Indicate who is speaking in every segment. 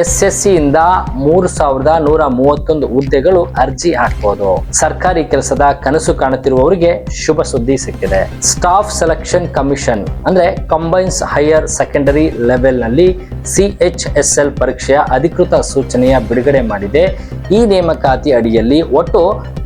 Speaker 1: S S ಇಂದ ಮೂರು ಸಾವಿರದ ನೂರ ಮೂವತ್ತೊಂದು ಹುದ್ದೆಗಳು ಅರ್ಜಿ ಹಾಕಬಹುದು ಸರ್ಕಾರಿ ಕೆಲಸದ ಕನಸು ಕಾಣುತ್ತಿರುವವರಿಗೆ ಶುಭ ಸುದ್ದಿ ಸಿಕ್ಕಿದೆ. ಸ್ಟಾಫ್ ಸೆಲೆಕ್ಷನ್ ಕಮಿಷನ್ ಅಂದ್ರೆ ಕಂಬೈನ್ಸ್ ಹೈಯರ್ ಸೆಕೆಂಡರಿ ಲೆವೆಲ್ನಲ್ಲಿ ಸಿಎಚ್ಎಸ್ಎಲ್ ಪರೀಕ್ಷೆಯ ಅಧಿಕೃತ ಸೂಚನೆಯ ಬಿಡುಗಡೆ ಮಾಡಿದೆ. ಈ ನೇಮಕಾತಿ ಅಡಿಯಲ್ಲಿ ಒಟ್ಟು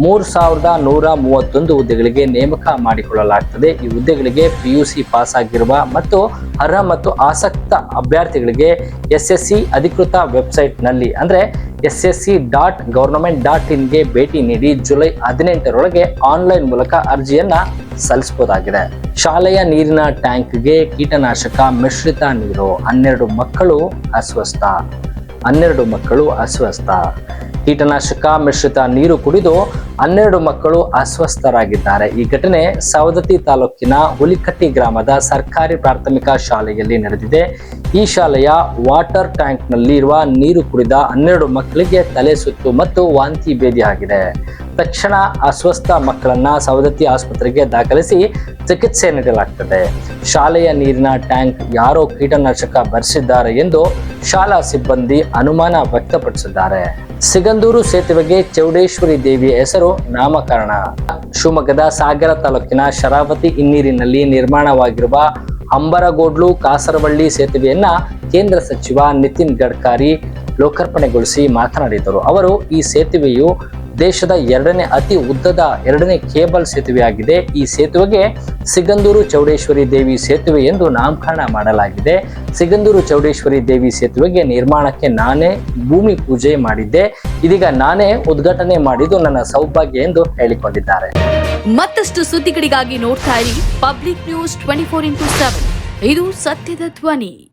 Speaker 1: ಮೂರು ಸಾವಿರದ ನೂರ ಮೂವತ್ತೊಂದು ಹುದ್ದೆಗಳಿಗೆ ನೇಮಕ ಮಾಡಿಕೊಳ್ಳಲಾಗ್ತದೆ. ಈ ಹುದ್ದೆಗಳಿಗೆ ಪಿಯುಸಿ ಪಾಸ್ ಆಗಿರುವ ಮತ್ತು ಅರ್ಹ ಮತ್ತು ಆಸಕ್ತ ಅಭ್ಯರ್ಥಿಗಳಿಗೆ ಎಸ್ ಎಸ್ ಸಿ ಅಧಿಕೃತ ವೆಬ್ಸೈಟ್ನಲ್ಲಿ ಅಂದರೆ S S C dot government dot ಇನ್ಗೆ ಭೇಟಿ ನೀಡಿ ಜುಲೈ ಹದಿನೆಂಟರೊಳಗೆ ಆನ್ಲೈನ್ ಮೂಲಕ ಅರ್ಜಿಯನ್ನ ಸಲ್ಲಿಸಬಹುದಾಗಿದೆ. ಶಾಲೆಯ ನೀರಿನ ಟ್ಯಾಂಕ್ಗೆ ಕೀಟನಾಶಕ ಮಿಶ್ರಿತ ನೀರು. ಹನ್ನೆರಡು ಮಕ್ಕಳು ಅಸ್ವಸ್ಥ. ಹನ್ನೆರಡು ಮಕ್ಕಳು ಅಸ್ವಸ್ಥ. ಕೀಟನಾಶಕ ಮಿಶ್ರಿತ ನೀರು ಕುಡಿದು ಹನ್ನೆರಡು ಮಕ್ಕಳು ಅಸ್ವಸ್ಥರಾಗಿದ್ದಾರೆ. ಈ ಘಟನೆ ಸವದತ್ತಿ ತಾಲೂಕಿನ ಹುಲಿಕಟ್ಟಿ ಗ್ರಾಮದ ಸರ್ಕಾರಿ ಪ್ರಾಥಮಿಕ ಶಾಲೆಯಲ್ಲಿ ನಡೆದಿದೆ. ಈ ಶಾಲೆಯ ವಾಟರ್ ಟ್ಯಾಂಕ್ನಲ್ಲಿ ಇರುವ ನೀರು ಕುಡಿದ ಹನ್ನೆರಡು ಮಕ್ಕಳಿಗೆ ತಲೆ ಸುತ್ತು ಮತ್ತು ವಾಂತಿ ಭೇದಿ ಆಗಿದೆ. ತಕ್ಷಣ ಅಸ್ವಸ್ಥ ಮಕ್ಕಳನ್ನ ಸವದತ್ತಿ ಆಸ್ಪತ್ರೆಗೆ ದಾಖಲಿಸಿ ಚಿಕಿತ್ಸೆ ನೀಡಲಾಗ್ತದೆ. ಶಾಲೆಯ ನೀರಿನ ಟ್ಯಾಂಕ್ ಯಾರೋ ಕೀಟನಾಶಕ ಬರೆಸಿದ್ದಾರೆ ಎಂದು ಶಾಲಾ ಸಿಬ್ಬಂದಿ ಅನುಮಾನ ವ್ಯಕ್ತಪಡಿಸಿದ್ದಾರೆ. ಸಿಗಂದೂರು ಸೇತುವೆಗೆ ಚೌಡೇಶ್ವರಿ ದೇವಿಯ ಹೆಸರು ನಾಮಕರಣ. ಶಿವಮೊಗ್ಗದ ಸಾಗರ ತಾಲೂಕಿನ ಶರಾವತಿ ಹಿನ್ನೀರಿನಲ್ಲಿ ನಿರ್ಮಾಣವಾಗಿರುವ ಅಂಬರಗೋಡ್ಲು ಕಾಸರವಳ್ಳಿ ಸೇತುವೆಯನ್ನ ಕೇಂದ್ರ ಸಚಿವ ನಿತಿನ್ ಗಡ್ಕರಿ ಲೋಕಾರ್ಪಣೆಗೊಳಿಸಿ ಮಾತನಾಡಿದರು. ಅವರು ಈ ಸೇತುವೆಯು ದೇಶದ ಎರಡನೇ ಅತಿ ಉದ್ದದ ಎರಡನೇ ಕೇಬಲ್ ಸೇತುವೆಯಾಗಿದೆ. ಈ ಸೇತುವೆಗೆ ಸಿಗಂದೂರು ಚೌಡೇಶ್ವರಿ ದೇವಿ ಸೇತುವೆ ಎಂದು ನಾಮಕರಣ ಮಾಡಲಾಗಿದೆ. ಸಿಗಂದೂರು ಚೌಡೇಶ್ವರಿ ದೇವಿ ಸೇತುವೆಗೆ ನಿರ್ಮಾಣಕ್ಕೆ ನಾನೇ ಭೂಮಿ ಪೂಜೆ ಮಾಡಿದ್ದೆ. ಇದೀಗ ನಾನೇ ಉದ್ಘಾಟನೆ ಮಾಡಿದ್ದು ನನ್ನ ಸೌಭಾಗ್ಯ ಎಂದು ಹೇಳಿಕೊಂಡಿದ್ದಾರೆ.
Speaker 2: ಮತ್ತಷ್ಟು ಸುದ್ದಿಗಳಿಗಾಗಿ ನೋಡ್ತಾ ಇರಿ public news twenty four into seven. ಇದು ಸತ್ಯದ ಧ್ವನಿ.